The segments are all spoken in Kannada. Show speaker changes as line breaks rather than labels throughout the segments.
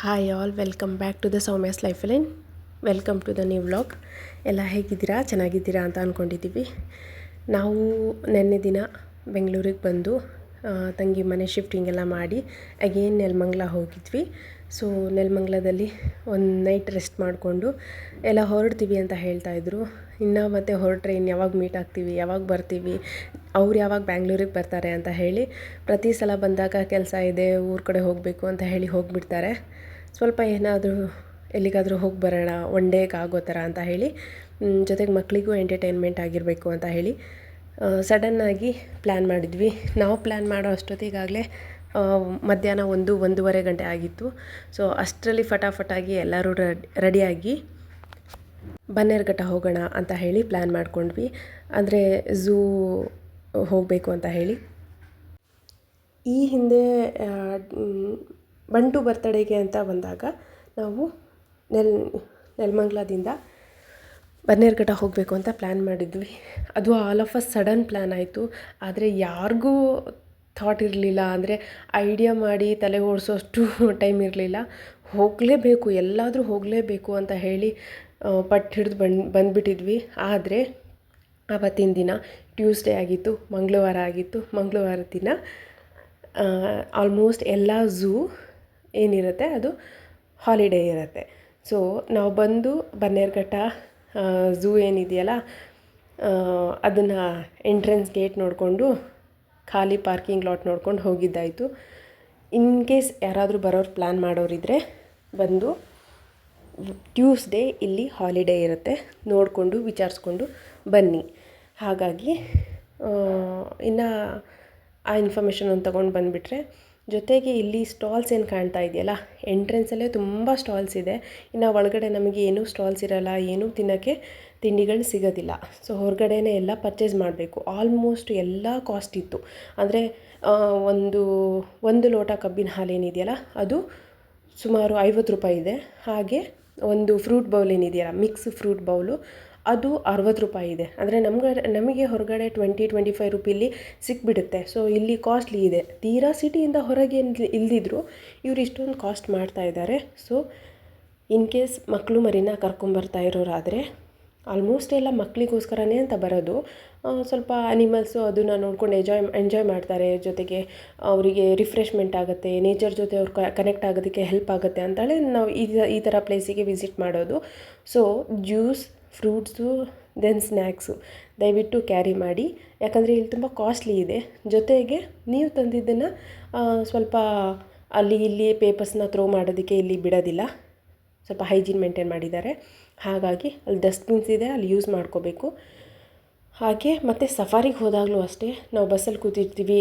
Hi all welcome back to the Soumya's life line welcome to the new vlog ಎಲ್ಲ ಹೇಗಿದ್ದೀರಾ? ಚೆನ್ನಾಗಿದ್ದೀರಾ ಅಂತ ಅಂದ್ಕೊಂಡಿದ್ದೀವಿ ನಾವು ನಿನ್ನೆ ದಿನ ಬೆಂಗಳೂರಿಗೆ ಬಂದು ತಂಗಿ ಮನೆ ಶಿಫ್ಟಿಂಗ್ ಎಲ್ಲ ಮಾಡಿ ಅಗೇನ್ ನೆಲಮಂಗ್ಲ ಹೋಗಿದ್ವಿ. ಸೊ ನೆಲಮಂಗ್ಲದಲ್ಲಿ ಒಂದು ನೈಟ್ ರೆಸ್ಟ್ ಮಾಡಿಕೊಂಡು ಎಲ್ಲ ಹೊರಡ್ತೀವಿ ಅಂತ ಹೇಳ್ತಾಯಿದ್ರು ಇನ್ನು ಮತ್ತೆ ಹೊರಟ್ರೆ ಇನ್ನು ಯಾವಾಗ ಮೀಟ್ ಆಗ್ತೀವಿ, ಯಾವಾಗ ಬರ್ತೀವಿ, ಅವ್ರು ಯಾವಾಗ ಬ್ಯಾಂಗ್ಳೂರಿಗೆ ಬರ್ತಾರೆ ಅಂತ ಹೇಳಿ, ಪ್ರತಿ ಸಲ ಬಂದಾಗ ಕೆಲಸ ಇದೆ, ಊರ ಕಡೆ ಹೋಗಬೇಕು ಅಂತ ಹೇಳಿ ಹೋಗಿಬಿಡ್ತಾರೆ. ಸ್ವಲ್ಪ ಏನಾದರೂ ಎಲ್ಲಿಗಾದರೂ ಹೋಗಿ ಬರೋಣ ಒನ್ ಡೇಗೆ ಆಗೋ ಥರ ಅಂತ ಹೇಳಿ ಜೊತೆಗೆ ಮಕ್ಕಳಿಗೂ ಎಂಟರ್ಟೈನ್ಮೆಂಟ್ ಆಗಿರಬೇಕು ಅಂತ ಹೇಳಿ ಸಡನ್ನಾಗಿ ಪ್ಲ್ಯಾನ್ ಮಾಡಿದ್ವಿ. ನಾವು ಪ್ಲ್ಯಾನ್ ಮಾಡೋ ಅಷ್ಟೊತ್ತಿಗಾಗಲೇ ಮಧ್ಯಾಹ್ನ ಒಂದು, ಒಂದೂವರೆ ಗಂಟೆ ಆಗಿತ್ತು. ಸೊ ಅಷ್ಟರಲ್ಲಿ ಫಟಾಫಟಾಗಿ ಎಲ್ಲರೂ ರೆಡಿಯಾಗಿ ಬನ್ನೇರ್ಘಟ್ಟ ಹೋಗೋಣ ಅಂತ ಹೇಳಿ ಪ್ಲ್ಯಾನ್ ಮಾಡಿಕೊಂಡ್ವಿ. ಅಂದರೆ ಝೂ ಹೋಗಬೇಕು ಅಂತ ಹೇಳಿ. ಈ ಹಿಂದೆ ಬಂಟು ಬರ್ತಡೇಗೆ ಅಂತ ಬಂದಾಗ ನಾವು ನೆಲ್ ನೆಲಮಂಗ್ಲದಿಂದ ಬನ್ನೇರುಘಟ್ಟ ಹೋಗಬೇಕು ಅಂತ ಪ್ಲ್ಯಾನ್ ಮಾಡಿದ್ವಿ. ಅದು all of a sudden plan ಆಯಿತು. ಆದರೆ ಯಾರಿಗೂ ಥಾಟ್ ಇರಲಿಲ್ಲ. ಅಂದರೆ ಐಡಿಯಾ ಮಾಡಿ ತಲೆ ಓಡಿಸೋಷ್ಟು ಟೈಮ್ ಇರಲಿಲ್ಲ. ಹೋಗಲೇಬೇಕು, ಎಲ್ಲಾದರೂ ಹೋಗಲೇಬೇಕು ಅಂತ ಹೇಳಿ ಪಟ್ಟು ಹಿಡಿದು ಬಂದು, ಬಂದುಬಿಟ್ಟಿದ್ವಿ. ಆದರೆ ಆವತ್ತಿನ ದಿನ ಟ್ಯೂಸ್ಡೇ ಆಗಿತ್ತು, ಮಂಗಳವಾರ ಆಗಿತ್ತು. ಮಂಗಳವಾರ ದಿನ ಆಲ್ಮೋಸ್ಟ್ ಎಲ್ಲ ಝೂ ಏನಿರುತ್ತೆ ಅದು ಹಾಲಿಡೇ ಇರುತ್ತೆ. ಸೊ ನಾವು ಬಂದು ಬನ್ನೇರ್ಘಟ್ಟ ಝೂ ಏನಿದೆಯಲ್ಲ ಅದನ್ನು ಎಂಟ್ರೆನ್ಸ್ ಗೇಟ್ ನೋಡಿಕೊಂಡು, ಖಾಲಿ ಪಾರ್ಕಿಂಗ್ ಲಾಟ್ ನೋಡ್ಕೊಂಡು ಹೋಗಿದ್ದಾಯಿತು. ಇನ್ ಕೇಸ್ ಯಾರಾದರೂ ಬರೋರು ಪ್ಲ್ಯಾನ್ ಮಾಡೋರಿದ್ದರೆ ಬಂದು ಟ್ಯೂಸ್ಡೇ ಇಲ್ಲಿ ಹಾಲಿಡೇ ಇರುತ್ತೆ. ನೋಡಿಕೊಂಡು, ವಿಚಾರಿಸ್ಕೊಂಡು ಬನ್ನಿ. ಹಾಗಾಗಿ ಇನ್ನು ಆ ಇನ್ಫಾರ್ಮೇಷನ್ ಒಂದು ತೊಗೊಂಡು ಬಂದುಬಿಟ್ರೆ ಜೊತೆಗೆ ಇಲ್ಲಿ ಸ್ಟಾಲ್ಸ್ ಏನು ಕಾಣ್ತಾ ಇದೆಯಲ್ಲ, ಎಂಟ್ರೆನ್ಸಲ್ಲೇ ತುಂಬ ಸ್ಟಾಲ್ಸ್ ಇದೆ. ಇನ್ನು ಒಳಗಡೆ ನಮಗೆ ಏನೂ ಸ್ಟಾಲ್ಸ್ ಇರೋಲ್ಲ, ಏನೂ ತಿನ್ನೋಕ್ಕೆ ತಿಂಡಿಗಳು ಸಿಗೋದಿಲ್ಲ. ಸೊ ಹೊರಗಡೆನೇ ಎಲ್ಲ ಪರ್ಚೇಸ್ ಮಾಡಬೇಕು. ಆಲ್ಮೋಸ್ಟ್ ಎಲ್ಲ ಕಾಸ್ಟ್ ಇತ್ತು. ಅಂದರೆ ಒಂದು ಒಂದು ಲೋಟ ಕಬ್ಬಿನ ಹಾಲು ಏನಿದೆಯಲ್ಲ, ಅದು ಸುಮಾರು ಐವತ್ತು ರೂಪಾಯಿ ಇದೆ. ಹಾಗೆ ಒಂದು ಫ್ರೂಟ್ ಬೌಲ್ ಏನಿದೆಯಲ್ಲ ಮಿಕ್ಸ್ ಫ್ರೂಟ್ ಬೌಲು ಅದು ಅರವತ್ತು ರೂಪಾಯಿ ಇದೆ. ಅಂದರೆ ನಮ್ಗೆ, ನಮಗೆ ಹೊರಗಡೆ ಟ್ವೆಂಟಿ ಟ್ವೆಂಟಿ ಫೈವ್ ರುಪೀಲಿ ಸಿಕ್ಬಿಡುತ್ತೆ. ಸೊ ಇಲ್ಲಿ ಕಾಸ್ಟ್ಲಿ ಇದೆ. ತೀರಾ ಸಿಟಿಯಿಂದ ಹೊರಗೆ ಇಲ್ದಿ- ಇಲ್ದಿದ್ರು ಇವ್ರು ಇಷ್ಟೊಂದು ಕಾಸ್ಟ್ ಮಾಡ್ತಾ ಇದ್ದಾರೆ ಸೊ ಇನ್ ಕೇಸ್ ಮಕ್ಕಳು ಮರಿನ ಕರ್ಕೊಂಬರ್ತಾ ಇರೋರಾದರೆ ಆಲ್ಮೋಸ್ಟ್ ಎಲ್ಲ ಮಕ್ಕಳಿಗೋಸ್ಕರನೇ ಅಂತ ಬರೋದು. ಸ್ವಲ್ಪ ಅನಿಮಲ್ಸು ಅದನ್ನು ನೋಡ್ಕೊಂಡು ಎಂಜಾಯ್ ಎಂಜಾಯ್ ಮಾಡ್ತಾರೆ. ಜೊತೆಗೆ ಅವರಿಗೆ ರಿಫ್ರೆಶ್ಮೆಂಟ್ ಆಗುತ್ತೆ ನೇಚರ್ ಜೊತೆ ಅವ್ರು ಕನೆಕ್ಟ್ ಆಗೋದಕ್ಕೆ ಹೆಲ್ಪ್ ಆಗುತ್ತೆ ಅಂತೇಳಿ ನಾವು ಈ ಈ ಥರ ಪ್ಲೇಸಿಗೆ ವಿಸಿಟ್ ಮಾಡೋದು. So juice fruits, then snacks. ದಯವಿಟ್ಟು ಕ್ಯಾರಿ ಮಾಡಿ. ಯಾಕಂದರೆ ಇಲ್ಲಿ ತುಂಬ ಕಾಸ್ಟ್ಲಿ ಇದೆ. ಜೊತೆಗೆ ನೀವು ತಂದಿದ್ದನ್ನು ಸ್ವಲ್ಪ ಅಲ್ಲಿ ಇಲ್ಲಿ ಪೇಪರ್ಸ್ನ ಥ್ರೋ ಮಾಡೋದಕ್ಕೆ ಇಲ್ಲಿ ಬಿಡೋದಿಲ್ಲ. ಸ್ವಲ್ಪ ಹೈಜೀನ್ ಮೇಂಟೈನ್ ಮಾಡಿದ್ದಾರೆ. ಹಾಗಾಗಿ ಅಲ್ಲಿ ಡಸ್ಟ್ಬಿನ್ಸ್ ಇದೆ, ಅಲ್ಲಿ ಯೂಸ್ ಮಾಡ್ಕೋಬೇಕು. ಹಾಗೆ ಮತ್ತು ಸಫಾರಿಗೆ ಹೋದಾಗಲೂ ಅಷ್ಟೇ, ನಾವು ಬಸ್ಸಲ್ಲಿ ಕೂತಿರ್ತೀವಿ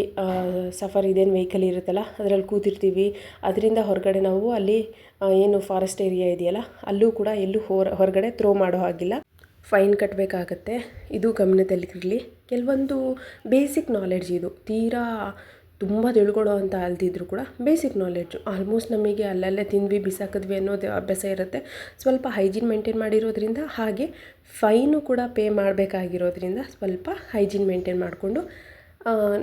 ಸಫಾರಿ ಇದೇನು ವೆಹಿಕಲ್ ಇರುತ್ತಲ್ಲ, ಅದರಲ್ಲಿ ಕೂತಿರ್ತೀವಿ. ಅದರಿಂದ ಹೊರಗಡೆ ನಾವು ಅಲ್ಲಿ ಏನು ಫಾರೆಸ್ಟ್ ಏರಿಯಾ ಇದೆಯಲ್ಲ, ಅಲ್ಲೂ ಕೂಡ ಎಲ್ಲೂ ಹೊರ, ಹೊರಗಡೆ ಥ್ರೋ ಮಾಡೋ ಹಾಗಿಲ್ಲ. ಫೈನ್ ಕಟ್ಟಬೇಕಾಗತ್ತೆ ಇದು ಗಮನದಲ್ಲಿರಲಿ. ಕೆಲವೊಂದು ಬೇಸಿಕ್ ನಾಲೆಡ್ಜ್ ಇದು. ತೀರಾ ತುಂಬ ತಿಳ್ಕೊಳ್ಳೋ ಅಂತ ಅಲ್ದಿದ್ರು ಕೂಡ ಬೇಸಿಕ್ ನಾಲೆಡ್ಜು ಆಲ್ಮೋಸ್ಟ್ ನಮಗೆ ಅಲ್ಲಲ್ಲೇ ತಿಂದ್ವಿ, ಬಿಸಾಕಿದ್ವಿ ಅನ್ನೋದು ಅಭ್ಯಾಸ ಇರುತ್ತೆ. ಸ್ವಲ್ಪ ಹೈಜೀನ್ ಮೇಂಟೈನ್ ಮಾಡಿರೋದ್ರಿಂದ ಹಾಗೆ ಫೈನು ಕೂಡ ಪೇ ಮಾಡಬೇಕಾಗಿರೋದ್ರಿಂದ ಸ್ವಲ್ಪ ಹೈಜೀನ್ ಮೇಂಟೈನ್ ಮಾಡಿಕೊಂಡು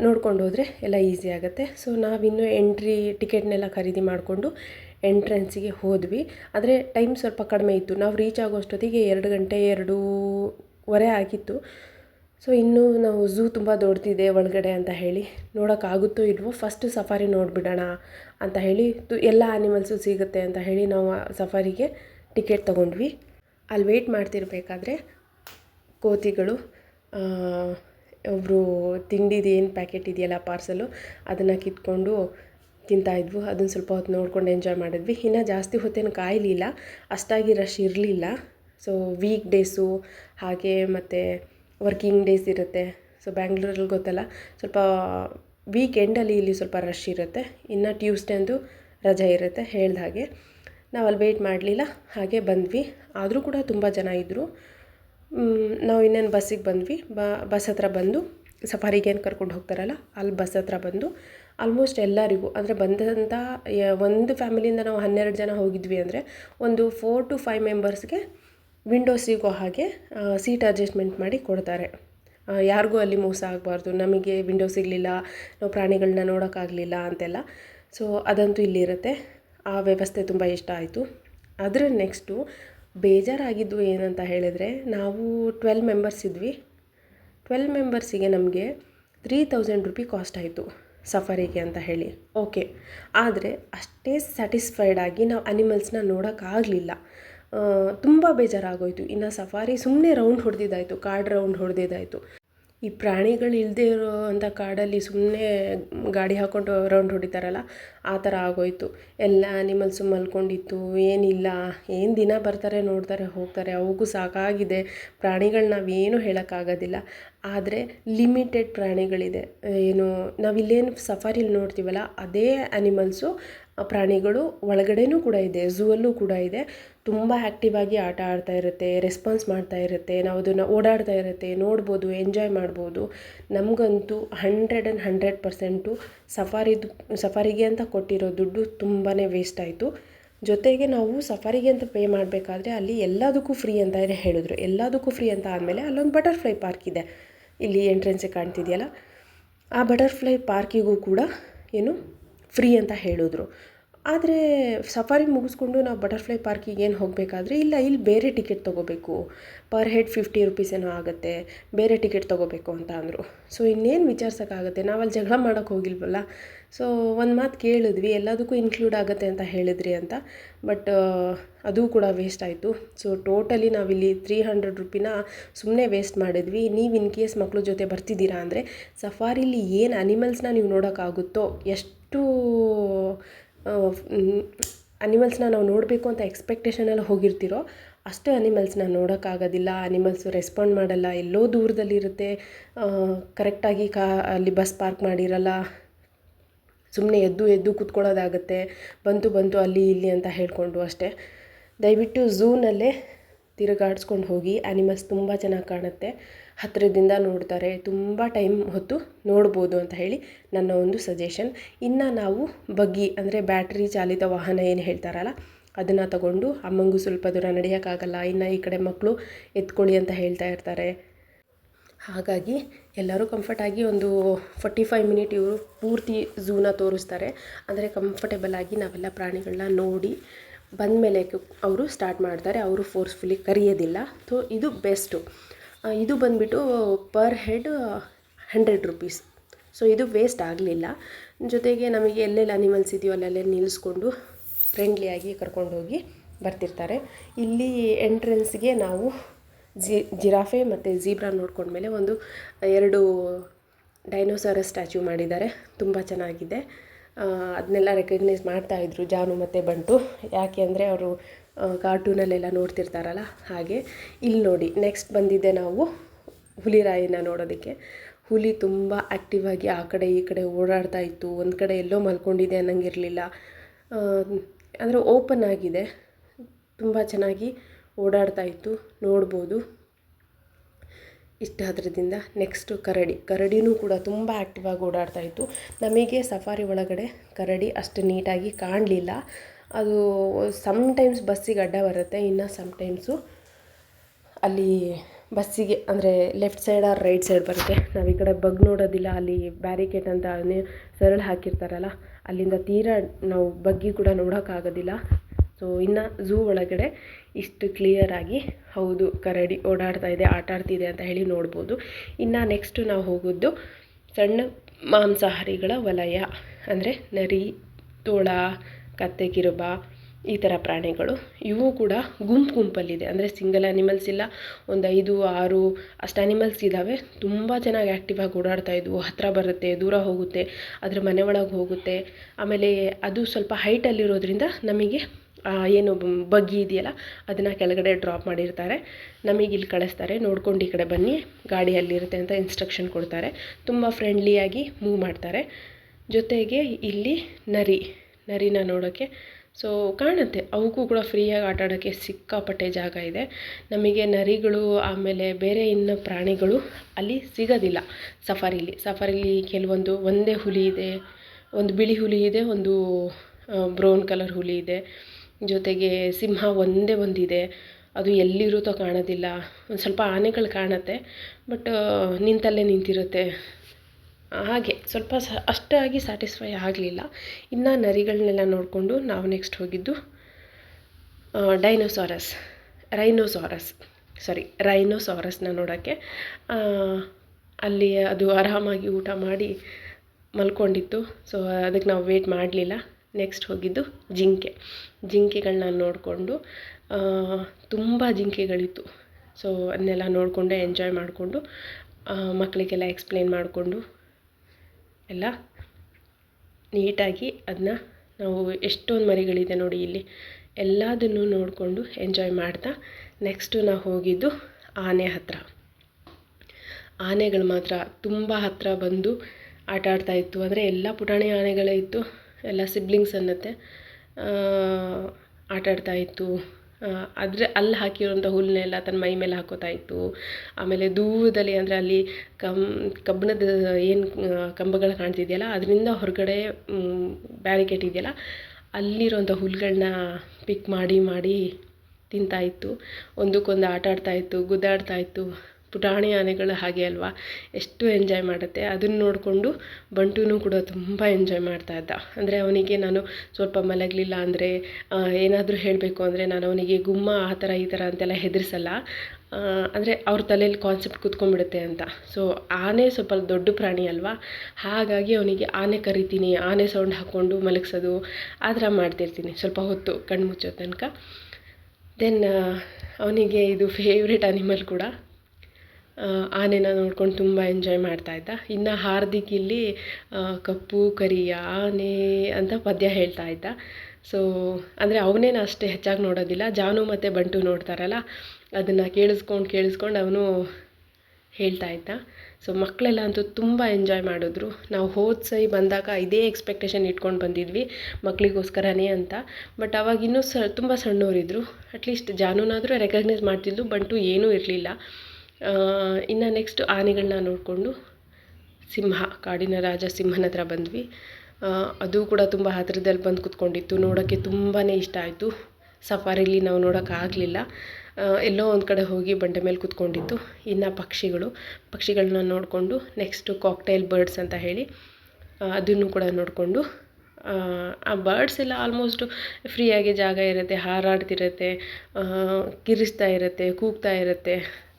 ನೋಡ್ಕೊಂಡು ಹೋದರೆ ಎಲ್ಲ ಈಸಿ ಆಗುತ್ತೆ. ಸೊ ನಾವಿನ್ನೂ ಎಂಟ್ರಿ ಟಿಕೆಟ್ನೆಲ್ಲ ಖರೀದಿ ಮಾಡಿಕೊಂಡು ಎಂಟ್ರೆನ್ಸಿಗೆ ಹೋದ್ವಿ. ಆದರೆ ಟೈಮ್ ಸ್ವಲ್ಪ ಕಡಿಮೆ ಇತ್ತು. ನಾವು ರೀಚ್ ಆಗೋಷ್ಟೊತ್ತಿಗೆ ಎರಡು ಗಂಟೆ ಎರಡೂವರೆ ಆಗಿತ್ತು. ಸೊ ಇನ್ನೂ ನಾವು ಝೂ ತುಂಬ ದೊಡ್ಡದಿದೆ ಒಳಗಡೆ ಅಂತ ಹೇಳಿ ನೋಡೋಕ್ಕಾಗುತ್ತೋ ಇಲ್ವೋ ಫಸ್ಟ್ ಸಫಾರಿ ನೋಡಿಬಿಡೋಣ ಅಂತ ಹೇಳಿ ತು, ಎಲ್ಲ ಆ್ಯನಿಮಲ್ಸು ಸಿಗುತ್ತೆ ಅಂತ ಹೇಳಿ ನಾವು ಸಫಾರಿಗೆ ಟಿಕೆಟ್ ತೊಗೊಂಡ್ವಿ. ಅಲ್ಲಿ ವೆಯ್ಟ್ ಮಾಡ್ತಿರ್ಬೇಕಾದ್ರೆ ಕೋತಿಗಳು ಒಬ್ಬರು ತಿಂಡಿದು ಏನು ಪ್ಯಾಕೆಟ್ ಇದೆಯಲ್ಲ ಪಾರ್ಸಲು ಅದನ್ನು ಕಿತ್ಕೊಂಡು ತಿಂತಾಯಿದ್ವು ಅದನ್ನು ಸ್ವಲ್ಪ ಹೊತ್ತು ನೋಡ್ಕೊಂಡು ಎಂಜಾಯ್ ಮಾಡಿದ್ವಿ. ಇನ್ನು ಜಾಸ್ತಿ ಹೊತ್ತೇನು ಕಾಯಲಿಲ್ಲ. ಅಷ್ಟಾಗಿ ರಶ್ ಇರಲಿಲ್ಲ. ಸೊ ವೀಕ್ ಡೇಸು ಹಾಗೆ ಮತ್ತು ವರ್ಕಿಂಗ್ ಡೇಸ್ ಇರುತ್ತೆ. ಸೊ ಬ್ಯಾಂಗ್ಳೂರಲ್ಲಿ ಗೊತ್ತಲ್ಲ. ಸ್ವಲ್ಪ ವೀಕೆಂಡಲ್ಲಿ ಇಲ್ಲಿ ಸ್ವಲ್ಪ ರಶ್ ಇರುತ್ತೆ. ಇನ್ನು ಟ್ಯೂಸ್ಡೇ ಅಂದು ರಜೆ ಇರುತ್ತೆ ಹೇಳ್ದ ಹಾಗೆ. ನಾವು ಅಲ್ಲಿ ವೆಯ್ಟ್ ಮಾಡಲಿಲ್ಲ. ಹಾಗೆ ಬಂದ್ವಿ. ಆದರೂ ಕೂಡ ತುಂಬ ಜನ ಇದ್ದರು ನಾವು ಇನ್ನೇನು ಬಸ್ಸಿಗೆ ಬಂದ್ವಿ. ಬಸ್ ಹತ್ರ ಬಂದು ಸಫಾರಿಗೆ ಏನು ಕರ್ಕೊಂಡು ಹೋಗ್ತಾರಲ್ಲ, ಅಲ್ಲಿ ಬಸ್ ಹತ್ರ ಬಂದು ಆಲ್ಮೋಸ್ಟ್ ಎಲ್ಲರಿಗೂ, ಅಂದರೆ ಬಂದಂಥ ಒಂದು ಫ್ಯಾಮಿಲಿಯಿಂದ ನಾವು ಹನ್ನೆರಡು ಜನ ಹೋಗಿದ್ವಿ ಅಂದರೆ ಒಂದು ಫೋರ್ ಟು ಫೈವ್ ಮೆಂಬರ್ಸ್ಗೆ ವಿಂಡೋ ಸಿಗೋ ಹಾಗೆ ಸೀಟ್ ಅಡ್ಜಸ್ಟ್ಮೆಂಟ್ ಮಾಡಿ ಕೊಡ್ತಾರೆ. ಯಾರಿಗೂ ಅಲ್ಲಿ ಮೋಸ ಆಗಬಾರ್ದು. ನಮಗೆ ವಿಂಡೋ ಸಿಗಲಿಲ್ಲ, ನಾವು ಪ್ರಾಣಿಗಳನ್ನ ನೋಡೋಕ್ಕಾಗಲಿಲ್ಲ ಅಂತೆಲ್ಲ. ಸೊ ಅದಂತೂ ಇಲ್ಲಿರುತ್ತೆ ಆ ವ್ಯವಸ್ಥೆ ತುಂಬ ಇಷ್ಟ ಆಯಿತು. ಅದರ ನೆಕ್ಸ್ಟು ಬೇಜಾರಾಗಿದ್ದು ಏನಂತ ಹೇಳಿದರೆ, ನಾವು ಟ್ವೆಲ್ ಮೆಂಬರ್ಸ್ ಇದ್ವಿ. ಟ್ವೆಲ್ ಮೆಂಬರ್ಸಿಗೆ ನಮಗೆ ತ್ರೀ ತೌಸಂಡ್ ರುಪಿ ಕಾಸ್ಟ್ ಆಯಿತು ಸಫರಿಗೆ ಅಂತ ಹೇಳಿ. ಓಕೆ ಆದರೆ ಅಷ್ಟೇ ಸ್ಯಾಟಿಸ್ಫೈಡ್ ಆಗಿ ನಾವು ಅನಿಮಲ್ಸ್ನ ನೋಡೋಕ್ಕಾಗಲಿಲ್ಲ. ತುಂಬ ಬೇಜಾರಾಗೋಯಿತು. ಇನ್ನು ಸಫಾರಿ ಸುಮ್ಮನೆ ರೌಂಡ್ ಹೊಡೆದಿದ್ದಾಯಿತು, ಕಾಡು ರೌಂಡ್ ಹೊಡೆದಿದ್ದಾಯಿತು. ಈ ಪ್ರಾಣಿಗಳು ಇಲ್ಲದೆ ಇರೋ ಅಂಥ ಕಾಡಲ್ಲಿ ಸುಮ್ಮನೆ ಗಾಡಿ ಹಾಕ್ಕೊಂಡು ರೌಂಡ್ ಹೊಡಿತಾರಲ್ಲ, ಆ ಥರ ಆಗೋಯಿತು. ಎಲ್ಲ ಅನಿಮಲ್ಸು ಮಲ್ಕೊಂಡಿತ್ತು, ಏನಿಲ್ಲ. ಏನು ದಿನ ಬರ್ತಾರೆ ನೋಡ್ತಾರೆ, ಹೋಗ್ತಾರೆ ಅವಕ್ಕೂ ಸಾಕಾಗಿದೆ. ಪ್ರಾಣಿಗಳು ನಾವೇನು ಹೇಳೋಕ್ಕಾಗೋದಿಲ್ಲ. ಆದರೆ ಲಿಮಿಟೆಡ್ ಪ್ರಾಣಿಗಳಿದೆ. ಏನು, ನಾವಿಲ್ಲೇನು ಸಫಾರಿಲಿ ನೋಡ್ತೀವಲ್ಲ, ಅದೇ ಅನಿಮಲ್ಸು ಪ್ರಾಣಿಗಳು ಒಳಗಡೆನೂ ಕೂಡ ಇದೆ ಝೂ ಅಲ್ಲೂ ಕೂಡ ಇದೆ. ತುಂಬ ಆ್ಯಕ್ಟಿವ್ ಆಗಿ ಆಟ ಆಡ್ತಾ ಇರುತ್ತೆ ರೆಸ್ಪಾನ್ಸ್ ಮಾಡ್ತಾ ಇರುತ್ತೆ. ನಾವು ಅದನ್ನು ಓಡಾಡ್ತಾ ಇರುತ್ತೆ, ನೋಡ್ಬೋದು ಎಂಜಾಯ್ ಮಾಡ್ಬೋದು. ನಮಗಂತೂ ಹಂಡ್ರೆಡ್ ಆ್ಯಂಡ್ ಹಂಡ್ರೆಡ್ ಪರ್ಸೆಂಟು ಸಫಾರಿದು ಸಫಾರಿಗೆ ಅಂತ ಕೊಟ್ಟಿರೋ ದುಡ್ಡು ತುಂಬಾ ವೇಸ್ಟ್ ಆಯಿತು. ಜೊತೆಗೆ ನಾವು ಸಫಾರಿಗೆ ಅಂತ ಪೇ ಮಾಡಬೇಕಾದ್ರೆ ಅಲ್ಲಿ ಎಲ್ಲದಕ್ಕೂ ಫ್ರೀ ಅಂತ ಹೇಳಿದ್ರು. ಎಲ್ಲದಕ್ಕೂ ಫ್ರೀ ಅಂತ ಆದಮೇಲೆ ಅಲ್ಲೊಂದು ಬಟರ್ಫ್ಲೈ ಪಾರ್ಕ್ ಇದೆ. ಇಲ್ಲಿ ಎಂಟ್ರೆನ್ಸಿಗೆ ಕಾಣ್ತಿದೆಯಲ್ಲ? ಆ ಬಟರ್ಫ್ಲೈ ಪಾರ್ಕಿಗೂ ಕೂಡ ಏನು ಫ್ರೀ ಅಂತ ಹೇಳಿದ್ರು. ಆದರೆ ಸಫಾರಿ ಮುಗಿಸ್ಕೊಂಡು ನಾವು ಬಟರ್ಫ್ಲೈ ಪಾರ್ಕಿಗೆ ಏನು ಹೋಗಬೇಕಾದ್ರೆ ಇಲ್ಲ, ಇಲ್ಲಿ ಬೇರೆ ಟಿಕೆಟ್ ತೊಗೋಬೇಕು. ಪರ್ ಹೆಡ್ ಫಿಫ್ಟಿ ರುಪೀಸ್ ಏನೋ ಆಗುತ್ತೆ, ಬೇರೆ ಟಿಕೆಟ್ ತೊಗೋಬೇಕು ಅಂತ ಅಂದರು. ಸೊ ಇನ್ನೇನು ವಿಚಾರ್ಸೋಕ್ಕಾಗುತ್ತೆ? ನಾವಲ್ಲಿ ಜಗಳ ಮಾಡೋಕ್ಕೆ ಹೋಗಿಲ್ವಲ್ಲ? ಸೊ ಒಂದು ಮಾತು ಕೇಳಿದ್ವಿ, ಎಲ್ಲದಕ್ಕೂ ಇನ್ಕ್ಲೂಡ್ ಆಗುತ್ತೆ ಅಂತ ಹೇಳಿದ್ರಿ ಅಂತ. ಬಟ್ ಅದು ಕೂಡ ವೇಸ್ಟ್ ಆಯಿತು. ಸೊ ಟೋಟಲಿ ನಾವಿಲ್ಲಿ ತ್ರೀ ಹಂಡ್ರೆಡ್ ರುಪಿನ ಸುಮ್ಮನೆ ವೇಸ್ಟ್ ಮಾಡಿದ್ವಿ. ನೀವು ಇನ್ ಕೇಸ್ ಮಕ್ಕಳ ಜೊತೆ ಬರ್ತಿದ್ದೀರಾ ಅಂದರೆ, ಸಫಾರಿಲಿ ಏನು ಅನಿಮಲ್ಸ್ನ ನೀವು ನೋಡೋಕ್ಕಾಗುತ್ತೋ, ಎಷ್ಟು ಅನಿಮಲ್ಸ್ನ ನಾವು ನೋಡಬೇಕು ಅಂತ ಎಕ್ಸ್ಪೆಕ್ಟೇಷನಲ್ಲಿ ಹೋಗಿರ್ತೀರೋ, ಅಷ್ಟೇ ಅನಿಮಲ್ಸ್ನ ನೋಡೋಕ್ಕಾಗೋದಿಲ್ಲ. ಅನಿಮಲ್ಸು ರೆಸ್ಪಾಂಡ್ ಮಾಡಲ್ಲ. ಎಲ್ಲೋ ದೂರದಲ್ಲಿರುತ್ತೆ ಕರೆಕ್ಟಾಗಿ ಕಾ, ಅಲ್ಲಿ ಬಸ್ ಪಾರ್ಕ್ ಮಾಡಿರಲ್ಲ. ಸುಮ್ಮನೆ ಎದ್ದು ಎದ್ದು ಕೂತ್ಕೊಳ್ಳೋದಾಗತ್ತೆ. ಬಂತು ಬಂತು, ಅಲ್ಲಿ, ಇಲ್ಲಿ ಅಂತ ಹೇಳಿಕೊಂಡು ಅಷ್ಟೇ. ದಯವಿಟ್ಟು ಝೂನಲ್ಲೇ ತಿರುಗಾಡಿಸ್ಕೊಂಡು ಹೋಗಿ ಆ್ಯನಿಮಲ್ಸ್ ತುಂಬ ಚೆನ್ನಾಗಿ ಕಾಣುತ್ತೆ. ಹತ್ತಿರದಿಂದ ನೋಡ್ತಾರೆ. ತುಂಬ ಟೈಮ್ ಹೊತ್ತು ನೋಡ್ಬೋದು ಅಂತ ಹೇಳಿ ನನ್ನ ಒಂದು ಸಜೆಷನ್. ಇನ್ನು ನಾವು ಬಗ್ಗಿ ಅಂದರೆ ಬ್ಯಾಟ್ರಿ ಚಾಲಿತ ವಾಹನ ಏನು ಹೇಳ್ತಾರಲ್ಲ, ಅದನ್ನು ತಗೊಂಡು ಅಮ್ಮಂಗೂ ಸ್ವಲ್ಪ ದೂರ ನಡೆಯೋಕ್ಕಾಗಲ್ಲ, ಇನ್ನು ಈ ಕಡೆ ಮಕ್ಕಳು ಎತ್ಕೊಳ್ಳಿ ಅಂತ ಹೇಳ್ತಾ ಇರ್ತಾರೆ. ಹಾಗಾಗಿ ಎಲ್ಲರೂ ಕಂಫರ್ಟಾಗಿ ಒಂದು ಫೋರ್ಟಿ ಫೈವ್ ಮಿನಿಟ್ ಇವರು ಪೂರ್ತಿ ಝೂನ ತೋರಿಸ್ತಾರೆ. ಅಂದರೆ ಕಂಫರ್ಟೇಬಲ್ ಆಗಿ ನಾವೆಲ್ಲ ಪ್ರಾಣಿಗಳನ್ನ ನೋಡಿ ಬಂದಮೇಲೆ ಅವರು ಸ್ಟಾರ್ಟ್ ಮಾಡ್ತಾರೆ. ಅವರು ಫೋರ್ಸ್ಫುಲಿ ಕರೆಯೋದಿಲ್ಲ. ಸೊ ಇದು ಬೆಸ್ಟು ಇದು ಬಂದುಬಿಟ್ಟು per head hundred rupees so ಇದು ವೇಸ್ಟ್ ಆಗಲಿಲ್ಲ. ಜೊತೆಗೆ ನಮಗೆ ಎಲ್ಲೆಲ್ಲಿ ಅನಿಮಲ್ಸ್ ಇದೆಯೋ ಅಲ್ಲೆಲ್ಲ ನಿಲ್ಲಿಸ್ಕೊಂಡು ಫ್ರೆಂಡ್ಲಿಯಾಗಿ ಕರ್ಕೊಂಡೋಗಿ ಬರ್ತಿರ್ತಾರೆ. ಇಲ್ಲಿ ಎಂಟ್ರೆನ್ಸ್ಗೆ ನಾವು ಜಿ, ಜಿರಾಫೆ ಮತ್ತು ಝೀಬ್ರಾ ನೋಡ್ಕೊಂಡ್ಮೇಲೆ ಒಂದು ಎರಡು ಡೈನೋಸಾರ ಸ್ಟ್ಯಾಚ್ಯೂ ಮಾಡಿದ್ದಾರೆ. ತುಂಬ ಚೆನ್ನಾಗಿದೆ. ಅದನ್ನೆಲ್ಲ ರೆಕಗ್ನೈಸ್ ಮಾಡ್ತಾಯಿದ್ರು ಜಾನು ಮತ್ತು ಬಂಟು. ಯಾಕೆ ಅಂದರೆ ಅವರು ಕಾರ್ಟೂನಲ್ಲೆಲ್ಲ ನೋಡ್ತಿರ್ತಾರಲ್ಲ, ಹಾಗೆ. ಇಲ್ಲಿ ನೋಡಿ ನೆಕ್ಸ್ಟ್ ಬಂದಿದ್ದೆ ನಾವು ಹುಲಿರಾಯಿನ ನೋಡೋದಕ್ಕೆ. ಹುಲಿ ತುಂಬ ಆ್ಯಕ್ಟಿವ್ ಆಗಿ ಆ ಕಡೆ ಈ ಕಡೆ ಓಡಾಡ್ತಾ ಇತ್ತು. ಒಂದು ಕಡೆ ಎಲ್ಲೋ ಮಲ್ಕೊಂಡಿದೆ ಅನ್ನಂಗಿರಲಿಲ್ಲ. ಅಂದರೆ ಓಪನ್ ಆಗಿದೆ. ತುಂಬ ಚೆನ್ನಾಗಿ ಓಡಾಡ್ತಾ ಇತ್ತು. ನೋಡ್ಬೋದು. ಇಷ್ಟ ಹತ್ರದಿಂದ ನೆಕ್ಸ್ಟು ಕರಡಿ. ಕರಡಿನೂ ಕೂಡ ತುಂಬ ಆ್ಯಕ್ಟಿವ್ ಆಗಿ ಓಡಾಡ್ತಾ ಇತ್ತು. ನಮಗೆ ಸಫಾರಿ ಒಳಗಡೆ ಕರಡಿ ಅಷ್ಟು ನೀಟಾಗಿ ಕಾಣಲಿಲ್ಲ. ಅದು ಸಮ್ಟೈಮ್ಸ್ ಬಸ್ಸಿಗೆ ಅಡ್ಡ ಬರುತ್ತೆ, ಇನ್ನು ಸಮ್ಟೈಮ್ಸು ಅಲ್ಲಿ ಬಸ್ಸಿಗೆ, ಅಂದರೆ left side or right side ಬರುತ್ತೆ. ನಾವು ಈ ಕಡೆ ಬಗ್ ನೋಡೋದಿಲ್ಲ, ಅಲ್ಲಿ ಬ್ಯಾರಿಕೇಡ್ ಅಂತ ಸರಳ ಹಾಕಿರ್ತಾರಲ್ಲ, ಅಲ್ಲಿಂದ ತೀರಾ ನಾವು ಬಗ್ಗಿ ಕೂಡ ನೋಡೋಕ್ಕಾಗೋದಿಲ್ಲ ಸೊ ಇನ್ನು ಝೂ ಒಳಗಡೆ ಇಷ್ಟು ಕ್ಲಿಯರಾಗಿ ಹೌದು, ಕರಡಿ ಓಡಾಡ್ತಾ ಇದೆ, ಆಟ ಆಡ್ತಿದೆ ಅಂತ ಹೇಳಿ ನೋಡ್ಬೋದು. ಇನ್ನು ನೆಕ್ಸ್ಟು ನಾವು ಹೋಗೋದು ಸಣ್ಣ ಮಾಂಸಾಹಾರಿಗಳ ವಲಯ, ಅಂದರೆ ನರಿ, ತೋಳ ಕತ್ತೆ, ಕಿರುಬ ಈ ಥರ ಪ್ರಾಣಿಗಳು, ಇವು ಕೂಡ ಗುಂಪು ಗುಂಪಲ್ಲಿದೆ. ಅಂದರೆ ಸಿಂಗಲ್ ಆ್ಯನಿಮಲ್ಸ್ ಇಲ್ಲ, ಒಂದು ಐದು, ಆರು, ಅಷ್ಟು ಆ್ಯನಿಮಲ್ಸ್ ಇದ್ದಾವೆ ತುಂಬ ಚೆನ್ನಾಗಿ ಆ್ಯಕ್ಟಿವಾಗಿ ಓಡಾಡ್ತಾ ಇದ್ವು. ಹತ್ತಿರ ಬರುತ್ತೆ, ದೂರ ಹೋಗುತ್ತೆ, ಅದರ ಮನೆ ಒಳಗೆ ಹೋಗುತ್ತೆ. ಆಮೇಲೆ ಅದು ಸ್ವಲ್ಪ ಹೈಟಲ್ಲಿರೋದ್ರಿಂದ ನಮಗೆ ಏನು ಬಗ್ಗಿ ಇದೆಯಲ್ಲ, ಅದನ್ನು ಕೆಳಗಡೆ ಡ್ರಾಪ್ ಮಾಡಿರ್ತಾರೆ. ನಮಗೆ ಇಲ್ಲಿ ಕಳಿಸ್ತಾರೆ. ನೋಡ್ಕೊಂಡು ಈ ಕಡೆ ಬನ್ನಿ. ಗಾಡಿ ಅಲ್ಲಿರುತ್ತೆ ಅಂತ ಇನ್ಸ್ಟ್ರಕ್ಷನ್ ಕೊಡ್ತಾರೆ. ತುಂಬ ಫ್ರೆಂಡ್ಲಿಯಾಗಿ ಮೂವ್ ಮಾಡ್ತಾರೆ. ಜೊತೆಗೆ ಇಲ್ಲಿ ನರಿ. ನರಿನ ನೋಡೋಕ್ಕೆ. ಸೊ ಕಾಣುತ್ತೆ. ಅವಕ್ಕೂ ಕೂಡ ಫ್ರೀಯಾಗಿ ಆಟ ಆಡೋಕ್ಕೆ ಸಿಕ್ಕಾಪಟ್ಟೆ ಜಾಗ ಇದೆ. ನಮಗೆ ನರಿಗಳು, ಆಮೇಲೆ ಬೇರೆ ಇನ್ನು ಪ್ರಾಣಿಗಳು ಅಲ್ಲಿ ಸಿಗೋದಿಲ್ಲ ಸಫಾರಿಲಿ. ಸಫಾರಿಲಿ ಕೆಲವೊಂದು ಒಂದೇ ಹುಲಿ ಇದೆ, ಒಂದು ಬಿಳಿ ಹುಲಿ ಇದೆ, ಒಂದು ಬ್ರೌನ್ ಕಲರ್ ಹುಲಿ ಇದೆ. ಜೊತೆಗೆ ಸಿಂಹ ಒಂದೇ ಒಂದಿದೆ ಅದು ಎಲ್ಲಿರುತ್ತೋ ಕಾಣೋದಿಲ್ಲ. ಒಂದು ಸ್ವಲ್ಪ ಆನೆಗಳು ಕಾಣುತ್ತೆ, ಬಟ್ ನಿಂತಲ್ಲೇ ನಿಂತಿರುತ್ತೆ. ಹಾಗೆ ಸ್ವಲ್ಪ ಸ ಅಷ್ಟಾಗಿ ಸ್ಯಾಟಿಸ್ಫೈ ಆಗಲಿಲ್ಲ. ಇನ್ನು ನರಿಗಳನ್ನೆಲ್ಲ ನೋಡಿಕೊಂಡು ನಾವು ನೆಕ್ಸ್ಟ್ ಹೋಗಿದ್ದು ಡೈನೋಸಾರಸ್ ರೈನೋಸಾರಸ್ ಸಾರಿ ರೈನೋಸಾರಸ್ನ ನೋಡೋಕ್ಕೆ. ಅಲ್ಲಿ ಅದು ಆರಾಮಾಗಿ ಊಟ ಮಾಡಿ ಮಲ್ಕೊಂಡಿತ್ತು. ಸೊ ಅದಕ್ಕೆ ನಾವು ವೇಟ್ ಮಾಡಲಿಲ್ಲ. ನೆಕ್ಸ್ಟ್ ಹೋಗಿದ್ದು ಜಿಂಕೆ. ಜಿಂಕೆಗಳನ್ನ ನೋಡಿಕೊಂಡು ತುಂಬ ಜಿಂಕೆಗಳಿತ್ತು. ಸೊ ಅದನ್ನೆಲ್ಲ ನೋಡಿಕೊಂಡೆ ಎಂಜಾಯ್ ಮಾಡಿಕೊಂಡು ಮಕ್ಕಳಿಗೆಲ್ಲ ಎಕ್ಸ್ಪ್ಲೇನ್ ಮಾಡಿಕೊಂಡು ಎಲ್ಲ ನೀಟಾಗಿ ಅದನ್ನ ನಾವು ಎಷ್ಟೊಂದು ಮರಿಗಳಿದೆ ನೋಡಿ ಇಲ್ಲಿ. ಎಲ್ಲದನ್ನು ನೋಡಿಕೊಂಡು ಎಂಜಾಯ್ ಮಾಡ್ತಾ ನೆಕ್ಸ್ಟು ನಾವು ಹೋಗಿದ್ದು ಆನೆ ಹತ್ತಿರ ಆನೆಗಳು ಮಾತ್ರ ತುಂಬ ಹತ್ತಿರ ಬಂದು ಆಟ ಆಡ್ತಾಯಿತ್ತು ಅಂದರೆ ಎಲ್ಲ ಪುಟಾಣಿ ಆನೆಗಳೇ ಇತ್ತು. ಎಲ್ಲ ಸಿಬ್ಲಿಂಗ್ಸ್ ಅನ್ನತ್ತೆ. ಆಟಾಡ್ತಾ ಆಡ್ತಾಯಿತ್ತು ಆದರೆ ಅಲ್ಲಿ ಹಾಕಿರೋಂಥ ಹುಲ್ಲನ್ನೆಲ್ಲ ತನ್ನ ಮೈ ಮೇಲೆ ಹಾಕೋತಾ ಇತ್ತು. ಆಮೇಲೆ ದೂರದಲ್ಲಿ ಅಂದರೆ ಅಲ್ಲಿ ಕಮ್ ಕಬ್ಬಿಣದ ಏನು ಕಂಬಗಳು ಕಾಣ್ತಿದೆಯಲ್ಲ, ಅದರಿಂದ ಹೊರಗಡೆ ಬ್ಯಾರಿಕೇಟ್ ಇದೆಯಲ್ಲ ಅಲ್ಲಿರೋಂಥ ಹುಲ್ಲುಗಳ್ನ ಪಿಕ್ ಮಾಡಿ ಮಾಡಿ ತಿಂತಾ ಇತ್ತು. ಒಂದಕ್ಕೊಂದು ಆಟ ಆಡ್ತಾಯಿತ್ತು ಗುದ್ದಾಡ್ತಾಯಿತ್ತು ಪುಟಾಣಿ ಆನೆಗಳು ಹಾಗೆ ಅಲ್ವಾ? ಎಷ್ಟು ಎಂಜಾಯ್ ಮಾಡುತ್ತೆ? ಅದನ್ನು ನೋಡಿಕೊಂಡು ಬಂಟುನೂ ಕೂಡ ತುಂಬ ಎಂಜಾಯ್ ಮಾಡ್ತಾ ಇದ್ದ. ಅಂದರೆ ಅವನಿಗೆ ನಾನು ಸ್ವಲ್ಪ ಮಲಗಲಿಲ್ಲ ಅಂದರೆ ಏನಾದರೂ ಹೇಳಬೇಕು ಅಂದರೆ ನಾನು ಅವನಿಗೆ ಗುಮ್ಮ ಆ ಥರ ಈ ಥರ ಅಂತೆಲ್ಲ ಹೆದರಿಸಲ್ಲ. ಅಂದರೆ ಅವ್ರ ತಲೆಯಲ್ಲಿ ಕಾನ್ಸೆಪ್ಟ್ ಕೂತ್ಕೊಂಡ್ಬಿಡುತ್ತೆ ಅಂತ. ಸೊ ಆನೆ ಸ್ವಲ್ಪ ದೊಡ್ಡ ಪ್ರಾಣಿ ಅಲ್ವಾ? ಹಾಗಾಗಿ ಅವನಿಗೆ ಆನೆ ಕರಿತೀನಿ, ಆನೆ ಸೌಂಡ್ ಹಾಕ್ಕೊಂಡು ಮಲಗಿಸೋದು ಆ ಥರ ಮಾಡ್ತಿರ್ತೀನಿ. ಸ್ವಲ್ಪ ಹೊತ್ತು, ಕಣ್ಮುಚ್ಚೋ ತನಕ. ದೆನ್ ಅವನಿಗೆ ಇದು ಫೇವ್ರೆಟ್ ಅನಿಮಲ್ ಕೂಡ ಆನೆನ ನೋಡ್ಕೊಂಡು ತುಂಬ ಎಂಜಾಯ್ ಮಾಡ್ತಾ ಇದ್ದ. ಇನ್ನು ಹಾರ್ದಿಕ್ ಇಲ್ಲಿ ಕಪ್ಪು ಕರಿ ಆನೆ ಅಂತ ಪದ್ಯ ಹೇಳ್ತಾ ಇದ್ದ. ಸೊ ಅಂದರೆ ಅವನೇನು ಅಷ್ಟೇ ಹೆಚ್ಚಾಗಿ ನೋಡೋದಿಲ್ಲ. ಜಾನು ಮತ್ತು ಬಂಟು ನೋಡ್ತಾರಲ್ಲ, ಅದನ್ನು ಕೇಳಿಸ್ಕೊಂಡು ಕೇಳಿಸ್ಕೊಂಡು ಅವನು ಹೇಳ್ತಾ ಇದ್ದ. ಸೊ ಮಕ್ಕಳೆಲ್ಲ ಅಂತೂ ತುಂಬ ಎಂಜಾಯ್ ಮಾಡಿದ್ರು. ನಾವು ಹೋದ ಸೈ ಬಂದಾಗ ಇದೇ ಎಕ್ಸ್ಪೆಕ್ಟೇಷನ್ ಇಟ್ಕೊಂಡು ಬಂದಿದ್ವಿ ಮಕ್ಕಳಿಗೋಸ್ಕರನೇ ಅಂತ. ಬಟ್ ಅವಾಗ ಇನ್ನೂ ಸ, ತುಂಬ ಸಣ್ಣವರಿದ್ದರು ಅಟ್ಲೀಸ್ಟ್ ಜಾನುನಾದರೂ ರೆಕಗ್ನೈಸ್ ಮಾಡ್ತಿದ್ದು ಬಂಟು ಏನೂ ಇರಲಿಲ್ಲ. ಇನ್ನು ನೆಕ್ಸ್ಟ್ ಆನೆಗಳನ್ನ ನೋಡಿಕೊಂಡು ಸಿಂಹ, ಕಾಡಿನ ರಾಜ ಸಿಂಹನ ಹತ್ರ ಬಂದ್ವಿ. ಅದು ಕೂಡ ತುಂಬ ಹತ್ತಿರದಲ್ಲಿ ಬಂದು ಕೂತ್ಕೊಂಡಿತ್ತು. ನೋಡೋಕ್ಕೆ ತುಂಬಾ ಇಷ್ಟ ಆಯಿತು. ಸಫಾರಿಲಿ ನಾವು ನೋಡೋಕ್ಕಾಗಲಿಲ್ಲ ಎಲ್ಲೋ ಒಂದು ಕಡೆ ಹೋಗಿ ಬಂಡೆ ಮೇಲೆ ಕೂತ್ಕೊಂಡಿತ್ತು. ಇನ್ನು ಪಕ್ಷಿಗಳು ಪಕ್ಷಿಗಳನ್ನ ನೋಡಿಕೊಂಡು ನೆಕ್ಸ್ಟು ಕಾಕ್ಟೈಲ್ ಬರ್ಡ್ಸ್ ಅಂತ ಹೇಳಿ ಅದನ್ನು ಕೂಡ ನೋಡಿಕೊಂಡು, ಆ ಬರ್ಡ್ಸ್ ಎಲ್ಲ ಆಲ್ಮೋಸ್ಟು ಫ್ರೀಯಾಗಿ ಜಾಗ ಇರುತ್ತೆ, ಹಾರಾಡ್ತಿರುತ್ತೆ ಕಿರಿಸ್ತಾ ಇರುತ್ತೆ, ಕೂಗ್ತಾ ಇರುತ್ತೆ.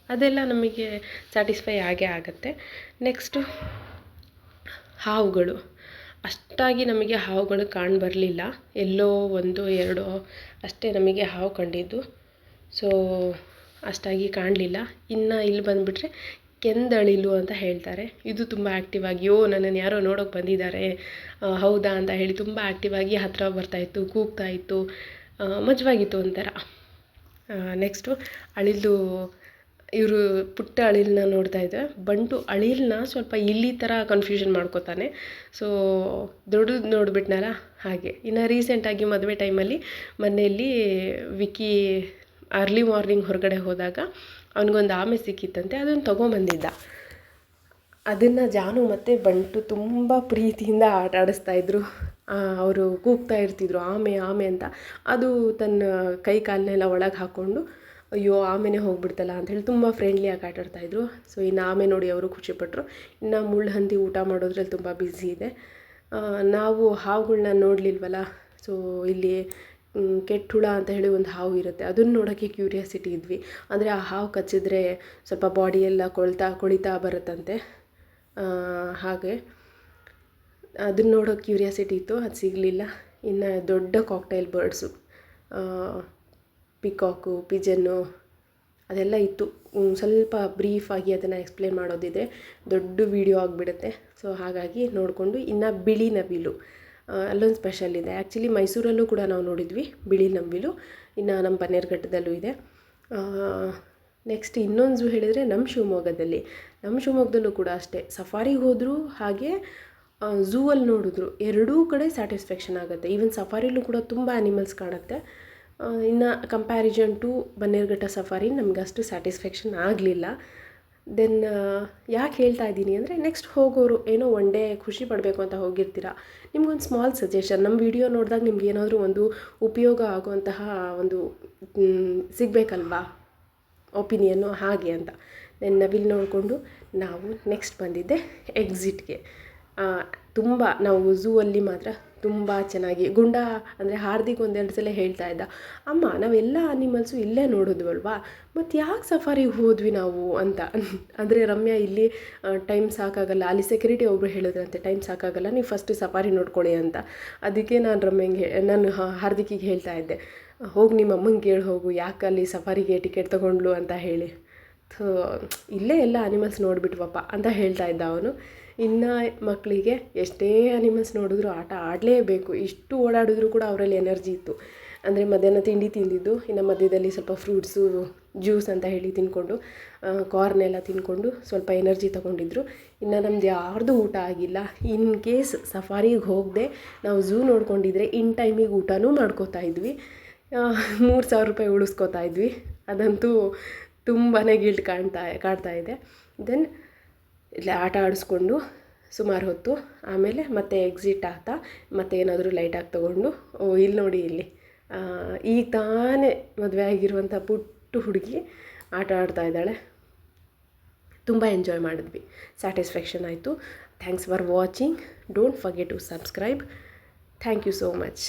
ಅದೆಲ್ಲ ನಮಗೆ ಸ್ಯಾಟಿಸ್ಫೈ ಆಗೇ ಆಗುತ್ತೆ. ನೆಕ್ಸ್ಟು ಹಾವುಗಳು. ಅಷ್ಟಾಗಿ ನಮಗೆ ಹಾವುಗಳು ಕಾಣ್ ಬರಲಿಲ್ಲ. ಎಲ್ಲೋ ಒಂದು, ಎರಡೋ, ಅಷ್ಟೇ ನಮಗೆ ಹಾವು ಕಂಡಿದ್ದು. ಸೊ ಅಷ್ಟಾಗಿ ಕಾಣಲಿಲ್ಲ. ಇನ್ನು ಇಲ್ಲಿ ಬಂದುಬಿಟ್ರೆ ಕೆಂದಳಿಲು ಅಂತ ಹೇಳ್ತಾರೆ. ಇದು ತುಂಬ ಆ್ಯಕ್ಟಿವ್ ಆಗಿ, ಓ ನನ್ನನ್ನು ಯಾರೋ ನೋಡೋಕೆ ಬಂದಿದ್ದಾರೆ. ಹೌದಾ ಅಂತ ಹೇಳಿ ತುಂಬ ಆ್ಯಕ್ಟಿವ್ ಆಗಿ ಹತ್ತಿರ ಬರ್ತಾಯಿತ್ತು ಕೂಗ್ತಾಯಿತ್ತು ಮಜವಾಗಿತ್ತು ಒಂಥರ. ನೆಕ್ಸ್ಟು ಅಳಿಲು ಇವರು ಪುಟ್ಟ ಅಳಿಲನ್ನ ನೋಡ್ತಾ ಇದ್ದೆ. ಬಂಟು ಅಳಿಲನ್ನ ಸ್ವಲ್ಪ ಇಲ್ಲಿ ಥರ ಕನ್ಫ್ಯೂಷನ್ ಮಾಡ್ಕೋತಾನೆ. ಸೊ ದೊಡ್ಡದು ನೋಡಿಬಿಟ್ನಲ್ಲ? ಹಾಗೆ. ಇನ್ನು ರೀಸೆಂಟಾಗಿ ಮದುವೆ ಟೈಮಲ್ಲಿ ಮನೆಯಲ್ಲಿ ವಿಕಿ ಅರ್ಲಿ ಮಾರ್ನಿಂಗ್ ಹೊರಗಡೆ ಹೋದಾಗ ಅವನಿಗೊಂದು ಆಮೆ ಸಿಕ್ಕಿತ್ತಂತೆ. ಅದನ್ನು ತೊಗೊಂಬಂದಿದ್ದ. ಅದನ್ನು ಜಾನು ಮತ್ತು ಬಂಟು ತುಂಬ ಪ್ರೀತಿಯಿಂದ ಆಟ ಆಡಿಸ್ತಾಯಿದ್ರು ಅವರು ಕೂಗ್ತಾ ಇರ್ತಿದ್ರು. ಆಮೆ ಆಮೆ ಅಂತ. ಅದು ತನ್ನ ಕೈ ಕಾಲನ್ನೆಲ್ಲ ಒಳಗೆ ಹಾಕ್ಕೊಂಡು ಅಯ್ಯೋ, ಆಮೇಲೆ ಹೋಗ್ಬಿಡ್ತಲ್ಲ ಹೇಳಿ ತುಂಬ ಫ್ರೆಂಡ್ಲಿಯಾಗಿ ಆಟ ಆಡ್ತಾಯಿದ್ರು ಸೊ ಇನ್ನು ಆಮೆ ನೋಡಿ ಅವರು ಖುಷಿಪಟ್ಟರು ಇನ್ನು ಮುಳ್ಳು ಹಂದಿ ಊಟ ಮಾಡೋದ್ರಲ್ಲಿ ತುಂಬ ಬ್ಯುಸಿ ಇದೆ. ನಾವು ಹಾವುಗಳನ್ನ ನೋಡಲಿಲ್ವಲ್ಲ? ಸೊ ಇಲ್ಲಿ ಕೆಟ್ಟ ಹುಳ ಅಂತ ಹೇಳಿ ಒಂದು ಹಾವು ಇರುತ್ತೆ. ಅದನ್ನು ನೋಡೋಕ್ಕೆ ಕ್ಯೂರಿಯಾಸಿಟಿ ಇದ್ವಿ. ಅಂದರೆ ಆ ಹಾವು ಕಚ್ಚಿದ್ರೆ ಸ್ವಲ್ಪ ಬಾಡಿಯೆಲ್ಲ ಕೊಳ್ತಾ, ಕೊಳಿತಾ ಬರುತ್ತಂತೆ. ಹಾಗೆ. ಅದನ್ನ ನೋಡೋ ಕ್ಯೂರಿಯಾಸಿಟಿ ಇತ್ತು. ಅದು ಸಿಗಲಿಲ್ಲ. ಇನ್ನು ದೊಡ್ಡ ಕಾಕ್ಟೈಲ್ ಬರ್ಡ್ಸು ಪಿಕಾಕು, ಪಿಜನ್ನು ಅದೆಲ್ಲ ಇತ್ತು. ಸ್ವಲ್ಪ ಬ್ರೀಫಾಗಿ ಅದನ್ನು ಎಕ್ಸ್ಪ್ಲೇನ್ ಮಾಡೋದಿದೆ ದೊಡ್ಡ ವೀಡಿಯೋ ಆಗಿಬಿಡುತ್ತೆ. ಸೊ ಹಾಗಾಗಿ ನೋಡಿಕೊಂಡು ಇನ್ನು ಬಿಳಿ ನವಿಲು. ಅಲ್ಲೊಂದು ಸ್ಪೆಷಲ್ ಇದೆ. ಆ್ಯಕ್ಚುಲಿ ಮೈಸೂರಲ್ಲೂ ಕೂಡ ನಾವು ನೋಡಿದ್ವಿ ಬಿಳಿ ನವಿಲು. ಇನ್ನು ನಮ್ಮ ಬನ್ನೇರುಘಟ್ಟದಲ್ಲೂ ಇದೆ. ನೆಕ್ಸ್ಟ್ ಇನ್ನೊಂದು ಝೂ ಹೇಳಿದರೆ ನಮ್ಮ ಶಿವಮೊಗ್ಗದಲ್ಲಿ. ನಮ್ಮ ಶಿವಮೊಗ್ಗದಲ್ಲೂ ಕೂಡ ಅಷ್ಟೇ. ಸಫಾರಿಗೆ ಹೋದರೂ ಹಾಗೆ ಝೂ ಅಲ್ಲಿ ನೋಡಿದ್ರು. ಎರಡೂ ಕಡೆ ಸ್ಯಾಟಿಸ್ಫ್ಯಾಕ್ಷನ್ ಆಗುತ್ತೆ. ಈವನ್ ಸಫಾರಿಲೂ ಕೂಡ ತುಂಬ ಆ್ಯನಿಮಲ್ಸ್ ಕಾಣುತ್ತೆ. ಇನ್ನು ಕಂಪ್ಯಾರಿಸನ್ ಟು ಬನ್ನೇರುಘಟ್ಟ ಸಫಾರಿ ನಮ್ಗೆ ಅಷ್ಟು ಸ್ಯಾಟಿಸ್ಫ್ಯಾಕ್ಷನ್ ಆಗಲಿಲ್ಲ. ದೆನ್ ಯಾಕೆ ಹೇಳ್ತಾ ಇದ್ದೀನಿ ಅಂದರೆ ನೆಕ್ಸ್ಟ್ ಹೋಗೋರು ಏನೋ ಒನ್ ಡೇ ಖುಷಿ ಪಡಬೇಕು ಅಂತ ಹೋಗಿರ್ತೀರ? ನಿಮ್ಗೊಂದು ಸ್ಮಾಲ್ ಸಜೆಷನ್ ನಮ್ಮ ವಿಡಿಯೋ ನೋಡಿದಾಗ ನಿಮ್ಗೆ ಏನಾದರೂ ಒಂದು ಉಪಯೋಗ ಆಗುವಂತಹ ಒಂದು ಸಿಗಬೇಕಲ್ವಾ? ಒಪಿನಿಯನ್ನು ಹಾಗೆ ಅಂತ. ದೆನ್ ನವಿಲ್ ನೋಡಿಕೊಂಡು ನಾವು ನೆಕ್ಸ್ಟ್ ಬಂದಿದ್ದೆ ಎಕ್ಸಿಟ್ಗೆ ತುಂಬ, ನಾವು ಝೂವಲ್ಲಿ ಮಾತ್ರ ತುಂಬ ಚೆನ್ನಾಗಿ ಗುಂಡ ಅಂದರೆ ಹಾರ್ದಿಕ್ ಒಂದೆರಡು ಸಲ ಹೇಳ್ತಾ ಇದ್ದ, ಅಮ್ಮ, ನಾವೆಲ್ಲ ಅನಿಮಲ್ಸು ಇಲ್ಲೇ ನೋಡಿದ್ವಲ್ವಾ? ಮತ್ತು ಯಾಕೆ ಸಫಾರಿಗೆ ಹೋದ್ವಿ ನಾವು? ಅಂತ. ಅಂದರೆ ರಮ್ಯಾ ಇಲ್ಲಿ ಟೈಮ್ ಸಾಕಾಗಲ್ಲ, ಅಲ್ಲಿ ಸೆಕ್ಯೂರಿಟಿ ಒಬ್ಬರು ಹೇಳಿದ್ರಂತೆ ಟೈಮ್ ಸಾಕಾಗಲ್ಲ, ನೀವು ಫಸ್ಟ್ ಸಫಾರಿ ನೋಡ್ಕೊಳ್ಳಿ ಅಂತ. ಅದಕ್ಕೆ ನಾನು ರಮ್ಯಂಗೆ ನಾನು ಹಾರ್ದಿಕಿಗೆ ಹೇಳ್ತಾ ಇದ್ದೆ, ಹೋಗಿ ನಿಮ್ಮ ಅಮ್ಮಂಗೆ ಕೇಳಿ ಹೋಗು, ಯಾಕೆ ಅಲ್ಲಿ ಸಫಾರಿಗೆ ಟಿಕೆಟ್ ತೊಗೊಂಡ್ಲು? ಅಂತ ಹೇಳಿ. ಥೋ, ಇಲ್ಲೇ ಎಲ್ಲ ಅನಿಮಲ್ಸ್ ನೋಡಿಬಿಟ್ವಪ್ಪ ಅಂತ ಹೇಳ್ತಾ ಇದ್ದ ಅವನು. ಇನ್ನು ಮಕ್ಕಳಿಗೆ ಎಷ್ಟೇ ಅನಿಮಲ್ಸ್ ನೋಡಿದ್ರು ಆಟ ಆಡಲೇಬೇಕು. ಇಷ್ಟು ಓಡಾಡಿದ್ರು ಕೂಡ ಅವರಲ್ಲಿ ಎನರ್ಜಿ ಇತ್ತು. ಅಂದರೆ ಮಧ್ಯಾಹ್ನ ತಿಂಡಿ ತಿಂದಿದ್ದು, ಇನ್ನು ಮಧ್ಯದಲ್ಲಿ ಸ್ವಲ್ಪ ಫ್ರೂಟ್ಸು ಜ್ಯೂಸ್ ಅಂತ ಹೇಳಿ ತಿಂದ್ಕೊಂಡು ಕಾರ್ನ್ ಎಲ್ಲ ತಿಂದ್ಕೊಂಡು ಸ್ವಲ್ಪ ಎನರ್ಜಿ ತಗೊಂಡಿದ್ರು. ಇನ್ನು ನಮ್ದು ಯಾರ್ದು ಊಟ ಆಗಿಲ್ಲ. ಇನ್ ಕೇಸ್ ಸಫಾರಿಗೆ ಹೋಗದೆ ನಾವು ಝೂ ನೋಡ್ಕೊಂಡಿದ್ರೆ ಇನ್ ಟೈಮಿಗೆ ಊಟನೂ ಮಾಡ್ಕೋತಾ ಇದ್ವಿ. ಮೂರು ಸಾವಿರ ರೂಪಾಯಿ ಉಳಿಸ್ಕೋತಾ ಇದ್ವಿ. ಅದಂತೂ ತುಂಬಾ ಗಿಲ್ಟ್ ಕಾಣ್ತಾ ಕಾಡ್ತಾ ಇದೆ. ದೆನ್ ಇಲ್ಲಿ ಆಟ ಆಡಿಸ್ಕೊಂಡು ಸುಮಾರು ಹೊತ್ತು ಆಮೇಲೆ ಮತ್ತೆ ಎಕ್ಸಿಟ್ ಆಗ್ತಾ ಮತ್ತೆ ಏನಾದರೂ ಲೈಟಾಗಿ ತೊಗೊಂಡು, ಓ, ಇಲ್ಲಿ ನೋಡಿ ಇಲ್ಲಿ. ಈಗ ತಾನೇ ಮದುವೆ ಆಗಿರುವಂಥ ಪುಟ್ಟು ಹುಡುಗಿ ಆಟ ಆಡ್ತಾ ಇದ್ದಾಳೆ. ತುಂಬ ಎಂಜಾಯ್ ಮಾಡಿದ್ವಿ. ಸ್ಯಾಟಿಸ್ಫ್ಯಾಕ್ಷನ್ ಆಯಿತು. Thanks for watching don't forget to subscribe thank you so much